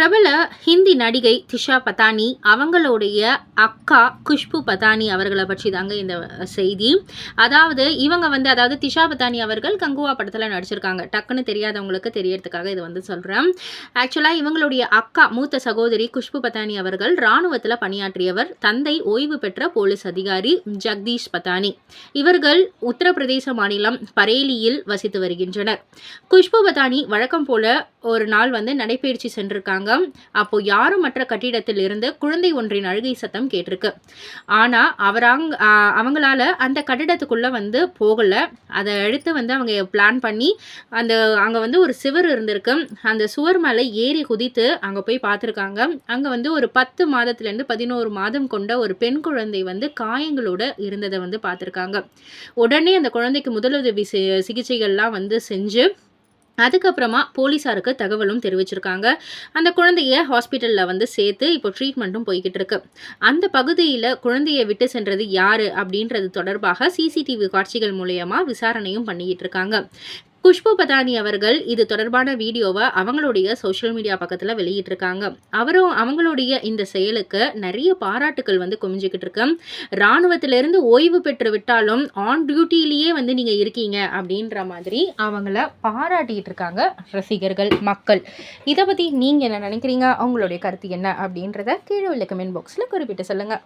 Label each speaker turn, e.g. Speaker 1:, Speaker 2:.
Speaker 1: பிரபல ஹிந்தி நடிகை திஷா பதானி அவங்களுடைய அக்கா குஷ்பு பதானி அவர்களை பற்றி தாங்க இந்த செய்தி. அதாவது இவங்க வந்து அதாவது திஷா பதானி அவர்கள் கங்குவா படத்தில் நடிச்சிருக்காங்க. டக்குன்னு தெரியாதவங்களுக்கு தெரியறதுக்காக இது வந்து சொல்கிறேன் ஆக்சுவலாக இவங்களுடைய அக்கா மூத்த சகோதரி குஷ்பு பதானி அவர்கள் இராணுவத்தில் பணியாற்றியவர் தந்தை ஓய்வு பெற்ற போலீஸ் அதிகாரி ஜக்தீஷ் பதானி. இவர்கள் உத்தரப்பிரதேச மாநிலம் பரேலியில் வசித்து வருகின்றனர். குஷ்பு பதானி வழக்கம் போல ஒரு நாள் வந்து நடைபயிற்சி சென்றிருக்காங்க. அப்போ யாரும் மற்ற கட்டிடத்தில் இருந்து குழந்தை ஒன்றின் அழுகை சத்தம் கேட்டிருக்கு. ஆனால் அவராங் அவங்களால அந்த கட்டிடத்துக்குள்ளே வந்து போகலை. அதை எடுத்து வந்து அவங்க பிளான் பண்ணி அந்த அங்கே வந்து ஒரு சுவர் இருந்திருக்கு. அந்த சுவர் மேலே ஏறி குதித்து அங்கே போய் பார்த்துருக்காங்க. அங்கே வந்து ஒரு பத்து மாதத்துலேருந்து பதினோரு மாதம் கொண்ட ஒரு பெண் குழந்தை வந்து காயங்களோட இருந்ததை வந்து பார்த்துருக்காங்க. உடனே அந்த குழந்தைக்கு முதலுதவி சிகிச்சைகள்லாம் வந்து செஞ்சு அதுக்கப்புறமா போலீஸாருக்கு தகவலும் தெரிவிச்சிருக்காங்க. அந்த குழந்தைய ஹாஸ்பிட்டலில் வந்து சேர்த்து இப்போ ட்ரீட்மெண்ட்டும் போய்கிட்டு இருக்கு அந்த பகுதியில் குழந்தையை விட்டு சென்றது யாரு அப்படின்றது தொடர்பாக சிசிடிவி காட்சிகள் மூலயமா விசாரணையும் பண்ணிக்கிட்டு இருக்காங்க குஷ்பு பதானி அவர்கள் இது தொடர்பான வீடியோவை அவங்களுடைய சோஷியல் மீடியா பக்கத்தில் வெளியிட்டிருக்காங்க. அவரும் அவங்களுடைய இந்த செயலுக்கு நிறைய பாராட்டுக்கள் வந்து குமிஞ்சிக்கிட்டு இருக்கு. இராணுவத்திலிருந்து ஓய்வு பெற்று விட்டாலும் ஆன் டியூட்டிலேயே வந்து நீங்கள் இருக்கீங்க அப்படின்ற மாதிரி அவங்கள பாராட்டிகிட்டு இருக்காங்க ரசிகர்கள் மக்கள். இதை பற்றி நீங்கள் என்ன நினைக்கிறீங்க? அவங்களுடைய கருத்து என்ன அப்படின்றத கீழே உள்ள கமெண்ட் பாக்ஸில் குறிப்பிட்டு சொல்லுங்கள்